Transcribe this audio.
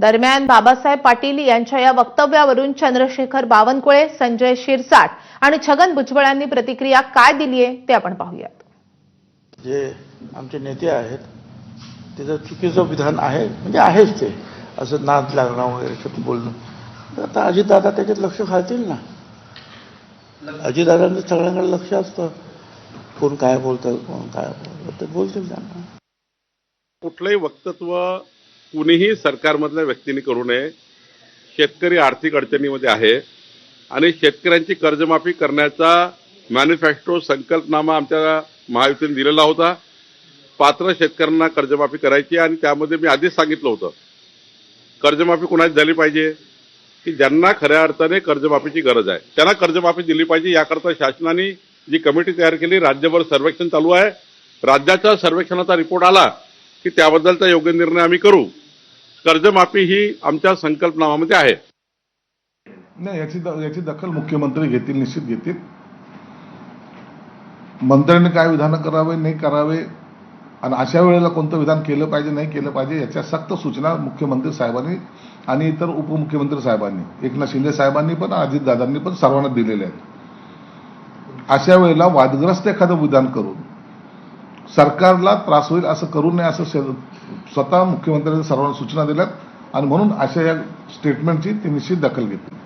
दरम्यान बाबासाहेब पाटील यांच्या या वक्तव्यावरून चंद्रशेखर बावनकुळे संजय शिरसाट आणि छगन भुजबळ यांनी प्रतिक्रिया काय दिली आहे ते आपण पाहूयात. जे आमचे नेते आहेत त्याचं चुकीचं विधान आहे म्हणजे आहेच ते. असं नाद लागणं वगैरे बोलणं. तर आता अजितदादा त्याच्यात लक्ष घालतील ना? अजितदादांचं सगळ्यांकडे लक्ष असतं. कोण काय बोलतं कोण काय बोलतं ते बोलतील त्यांना. कुठलंही वक्तव्य कुणीही सरकारमधल्या व्यक्तीने करू नये. शेतकरी आर्थिक अडचणीमध्ये आहे आणि शेतकऱ्यांची कर्जमाफी करण्याचा मॅनिफेस्टो संकल्पनामा आमच्या महायुतीने दिलेला होता. पात्र शेतकऱ्यांना कर्जमाफी करायची आणि त्यामध्ये मी आधीच सांगितलं होतं. कर्जमाफी कुणाची झाली पाहिजे? की ज्यांना खऱ्या अर्थाने कर्जमाफीची गरज आहे. त्यांना कर्जमाफी दिली पाहिजे याकरता शासनाने जी कमिटी तयार केली राज्यभर सर्वेक्षण चालू आहे. राज्याच्या सर्वेक्षणाचा रिपोर्ट आला. की त्याबद्दलचा योग्य निर्णय आम्ही करू. कर्जमाफी ही आमच्या संकल्पनामामध्ये आहे. नाही याची द- याची दखल मुख्यमंत्री घेतील निश्चित घेतील. मंत्र्यांनी काय विधानं करावे नाही करावे आणि अशा वेळेला कोणतं विधान केलं पाहिजे नाही केलं पाहिजे याच्या सक्त सूचना मुख्यमंत्री साहेबांनी आणि इतर उपमुख्यमंत्री साहेबांनी एकनाथ शिंदे साहेबांनी पण अजितदादांनी पण सर्वांना दिलेले आहेत. अशा वेळेला वादग्रस्त एखादं विधान करून सरकारला त्रास होईल असं करू नये असं स्वतः मुख्यमंत्र्यांनी सर्वांना सूचना दिल्यात. आणि म्हणून अशा या स्टेटमेंटची ते निश्चित दखल घेतली.